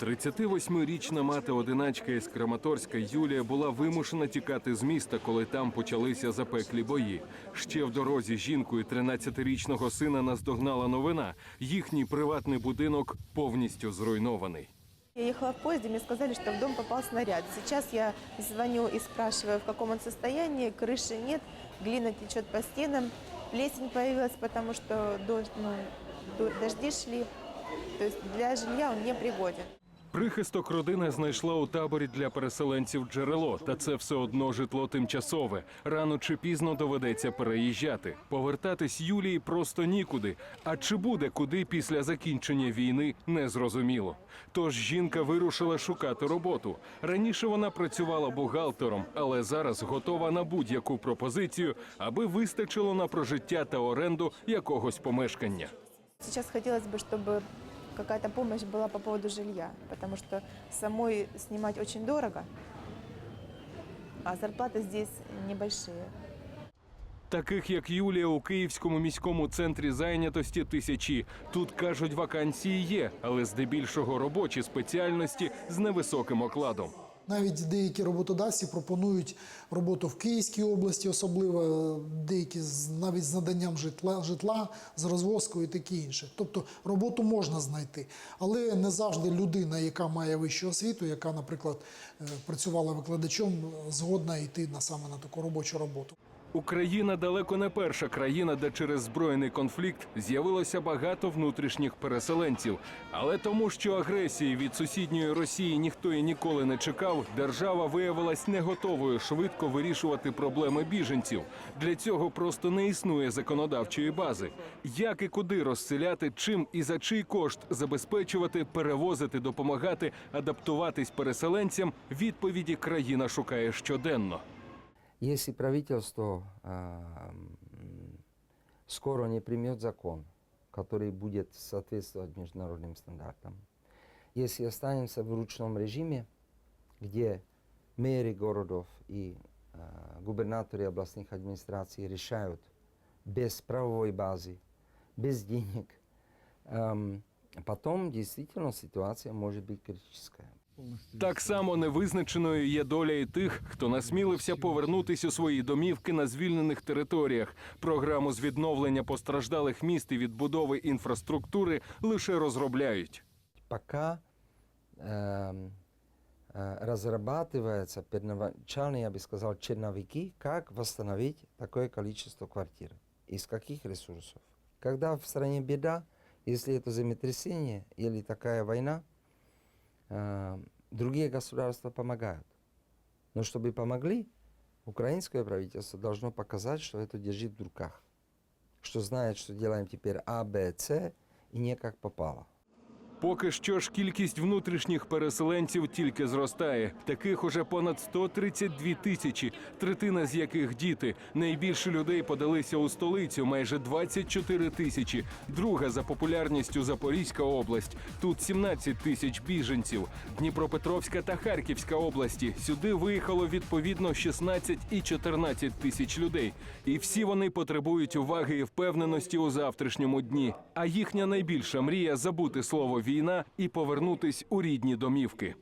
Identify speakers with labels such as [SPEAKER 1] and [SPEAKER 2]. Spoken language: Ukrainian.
[SPEAKER 1] 38-річна мати одиначка із Краматорська Юлія була вимушена тікати з міста, коли там почалися запеклі бої. Ще в дорозі жінку і 13-річного сина наздогнала новина. Їхній приватний будинок повністю зруйнований.
[SPEAKER 2] Я ехала в поезде, мне сказали, что в дом попал снаряд. Сейчас я звоню и спрашиваю, в каком он состоянии. Крыши нет, глина течет по стенам. Плесень появилась, потому что дождь, ну, дожди шли. То есть для жилья он не пригоден.
[SPEAKER 1] Прихисток родина знайшла у таборі для переселенців джерело, та це все одно житло тимчасове. Рано чи пізно доведеться переїжджати. Повертатись Юлії просто нікуди. А чи буде куди після закінчення війни, незрозуміло. Тож жінка вирушила шукати роботу. Раніше вона працювала бухгалтером, але зараз готова на будь-яку пропозицію, аби вистачило на прожиття та оренду якогось помешкання.
[SPEAKER 2] Сейчас хотелось бы, чтобы какая-то помощь была по поводу жилья, потому что самой снимать очень дорого, а зарплаты здесь небольшие.
[SPEAKER 1] Таких як Юлія у Київському міському центрі зайнятості тисячі. Тут кажуть, вакансії є, але здебільшого робочі спеціальності з невисоким окладом.
[SPEAKER 3] Навіть деякі роботодавці пропонують роботу в Київській області, особливо деякі з навіть з наданням житла, житла з розвозкою і таке інше. Тобто роботу можна знайти, але не завжди людина, яка має вищу освіту, яка, наприклад, е, працювала викладачом, згодна йти на саме на таку робочу роботу.
[SPEAKER 1] Україна далеко не перша країна, де через збройний конфлікт з'явилося багато внутрішніх переселенців. Але тому, що агресії від сусідньої Росії ніхто і ніколи не чекав, держава виявилась не готовою швидко вирішувати проблеми біженців. Для цього просто не існує законодавчої бази. Як і куди розселяти, чим і за чий кошт забезпечувати, перевозити, допомагати, адаптуватись переселенцям, відповіді країна шукає щоденно.
[SPEAKER 4] Если правительство м, скоро не примет закон, который будет соответствовать международным стандартам, если останемся в ручном режиме, где мэры городов и а, губернаторы областных администраций решают без правовой базы, без денег, ам, потом действительно ситуация может быть критическая.
[SPEAKER 1] Так само невизначеною є доля і тих, хто насмілився повернутись у свої домівки на звільнених територіях. Програму з відновлення постраждалих міст і відбудови інфраструктури лише розробляють.
[SPEAKER 4] пока эм, э, разрабатывается первоначально, я бы сказал, черновики, как восстановить такое количество квартир, из каких ресурсов. Когда в стране беда, если это землетрясение или такая война, э, другие государства помогают. Но чтобы помогли, украинское правительство должно показать, что это держит в руках, что знает, что делаем теперь А, Б, С, и не как попало.
[SPEAKER 1] Поки що ж кількість внутрішніх переселенців тільки зростає. Таких уже понад 132 тисячі, третина з яких діти. Найбільше людей подалися у столицю, майже 24 тисячі. Друга за популярністю Запорізька область. Тут 17 тисяч біженців. Дніпропетровська та Харківська області. Сюди виїхало відповідно 16 і 14 тисяч людей. І всі вони потребують уваги і впевненості у завтрашньому дні. А їхня найбільша мрія забути слово війна і повернутись у рідні домівки.